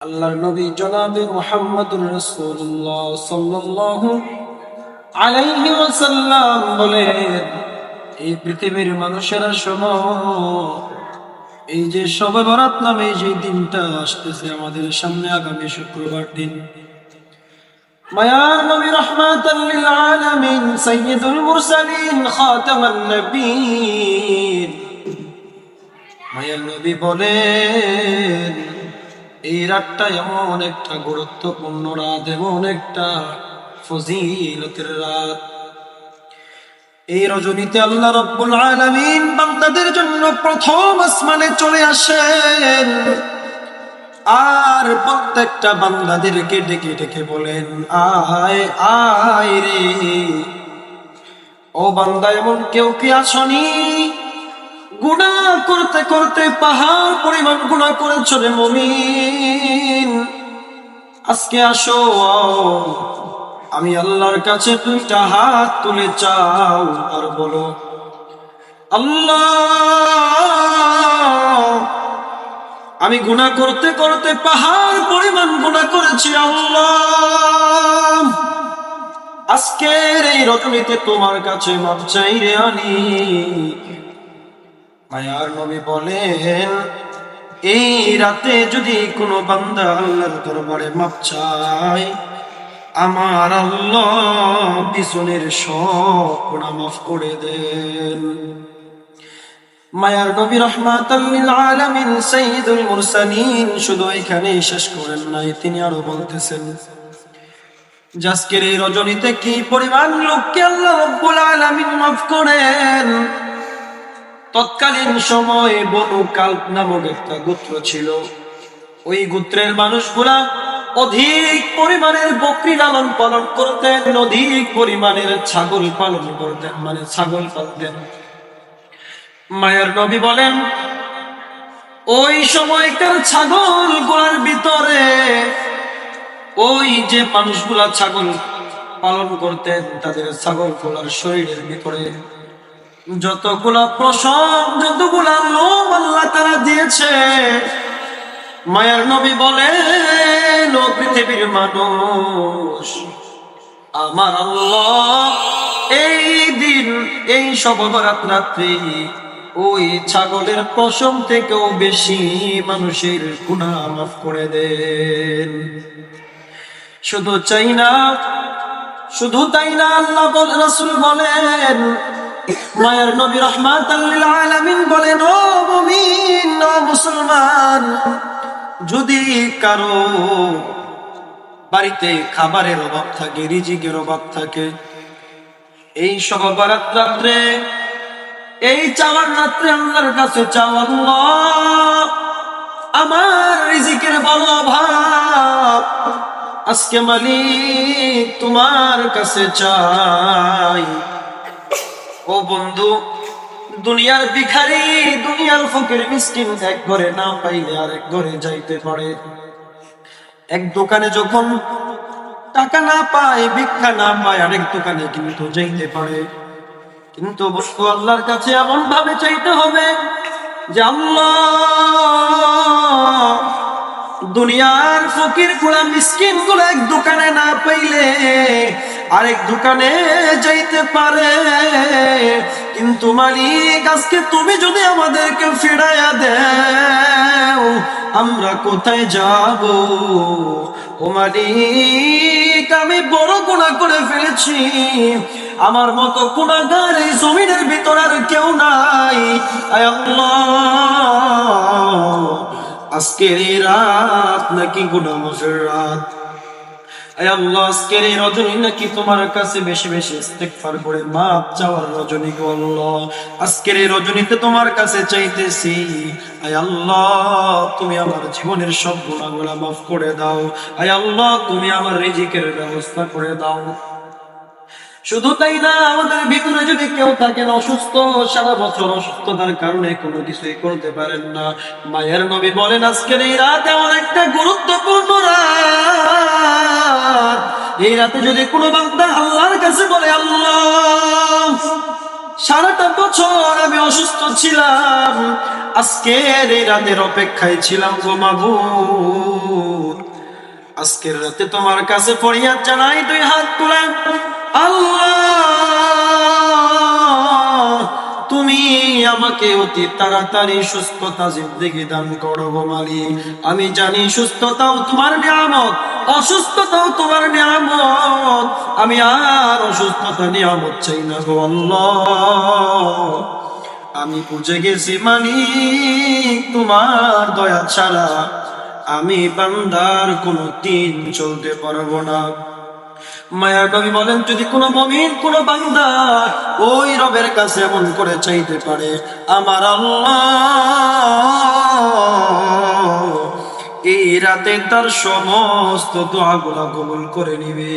আল্লাহর নবী জনাবে মুহাম্মদুর রাসূলুল্লাহ সাল্লাল্লাহু আলাইহি ওয়াসাল্লাম এই পৃথিবীর মানুষেরা শোনো, এই যে শবে বরাত নামে যে দিনটা আসতেছে আমাদের সামনে আগামী শুক্রবার দিন। মায়ার নবী রহমাতাল লিল আলামিন সাইয়্যিদুল মুরসালিন খাতামান নবীন মায়ার নবী বলেন এই রাতটা এমন একটা গুরুত্বপূর্ণ রাত এমন একটা ফজিলতের রাত। এই রজনীতে আল্লাহ রব্বুল আলামিন বান্দাদের জন্য প্রথম আসমানে চলে আসেন। আর প্রত্যেকটা বান্দাদেরকে ডেকে ডেকে বলেন, আয় আয় রে। ও বান্দা, এমন কেউ কি আসনি? করতে করতে পাহাড় পরিমাণ গুণা করেছ রে মমিন। আজকে আসো, আমি আল্লাহর কাছে দুইটা হাত তুলে চাও, আর বলো, আল্লাহ, আমি গুণা করতে করতে পাহাড় পরিমাণ গুণা করেছি, আল্লাহ। আজকের এই রজনীতে তোমার কাছে মাপ চাই রে আনি মায়ার নবী বলেন, এই রাতে যদি কোনো বান্দা আল্লাহর দরবারে মাপ চায়, আমার আল্লাহ পিছনের সব গুণা মাফ করে দেন। মায়ার নবী রহমাতাল্লিল আলামিন সাইয়্যিদুল মুরসালিন শুধু এখানেই শেষ করেন নাই, তিনি আরও বলতেছেন, জাসকের এই রজনীতে কি পরিমাণ লোককে আল্লাহ রব্বুল আলামিন মাফ করেন? তৎকালীন সময়ে বনু কাল্প নামক একটা গোত্র ছিল। ওই গোত্রের মানুষগুলা অধিক পরিমাণের বকরি লালন পালন করতেন, অধিক পরিমাণের ছাগল পালন করতেন মানে ছাগল পালতেন। মায়ের নবী বলেন, ওই সময়কার ছাগলগুলার ভিতরে ওই যে মানুষগুলা ছাগল পালন করতেন, তাদের ছাগলগুলার শরীরের ভিতরে যতগুলা প্রসব যতগুলা লোম আল্লাহ তারা দিয়েছে, মায়ার নবী বলেন, ও পৃথিবীর মানুষ, আমার আল্লাহ, এই দিন, এই সবরাত রাত্রি ওই ছাগলের পশম থেকেও বেশি মানুষের গুণা মাফ করে দেন। শুধু চাই না, শুধু তাই না, আল্লাহ বল রাসূল বলেন মায়ের নবী রহমাতাল আলামিন বলেন, ও ও মুসলমান, যদি কারও বাড়িতে খাবারের অভাব থাকে, রিজিকের অভাব থাকে, এই সব বারাত রাত্রে, এই চাওয়ার রাত্রে আল্লাহর কাছে চাও আমার রিজিকের বড় অভাব আজকে মালিক তোমার কাছে চাই। ও বন্ধু, দুনিয়ার ভিখারি, দুনিয়ার ফকির মিসকিন এক ঘরে না পাইলে আরেক ঘরে যাইতে পারে। এক দোকানে যখন টাকা না পায়, ভিক্ষা না পায়, আরেক দোকানে কিন্তু যাইতে পারে। কিন্তু বস্তু আল্লাহর কাছে এমন ভাবে চাইতে হবে যে, আল্লাহ, দুনিয়ার ফকিরগুলা, মিসকিনগুলা এক দোকানে না পাইলে আরেক দোকানে যাইতে পারে। কিন্তু মালিক, আজকে তুমি যদি আমাদেরকে ফিরাইয়া দেও, আমরা কোথায় যাব? ও মালিক, আমি বড় গুণা করে ফেলেছি। আমার মতো গুণাগার এই জমিনের ভিতর আর কেউ নাই। আজকের রাত নাকি গুণামসের রাত। আজকের এই রজনীতে তোমার কাছে চাইতেছি, আয় আল্লাহ, তুমি আমার জীবনের সব গুণাগুলা মাফ করে দাও। আয় আল্লাহ, তুমি আমার রিজিকের ব্যবস্থা করে দাও। শুধু তাই না, আমাদের ভিতরে যদি কেউ থাকেন অসুস্থ, সারা বছর অসুস্থতার কারণে কোনো কিছুই করতে পারেন না। মায়ের নবী বলেন, আজকের এই রাত এমন একটা গুরুত্বপূর্ণ রাত। এই রাতে যদি কোনো বান্দা আল্লাহর কাছে বলে, আল্লাহ, সারাটা বছর আমি অসুস্থ ছিলাম, আজকের এই রাতের অপেক্ষায় ছিলাম গো মাবুদ। আজকের রাতে তোমার কাছে ফরিয়াদ জানাই, দুই হাত তুলে, আল্লাহ, তুমি আমাকে অতি তাড়াতাড়ি সুস্থতা, জিন্দগি দান করো মালিক। আমি জানি সুস্থতাও তোমার নিয়ামত অসুস্থতাও তোমার নিয়ামত। আমি আর অসুস্থতা নিয়ামত চাই না গো আমি বুঝে গেছি মানি, তোমার দয়া ছাড়া আমি বান্দার কোনো দিন চলতে পারব না। মায়া নবী বলেন, যদি কোনো মমিন, কোন বান্দা ওই রবের কাছে এমন করে চাইতে পারে, আমার আল্লাহ এই রাতে তার সমস্ত দোয়াগুলা কবুল করে নিবে।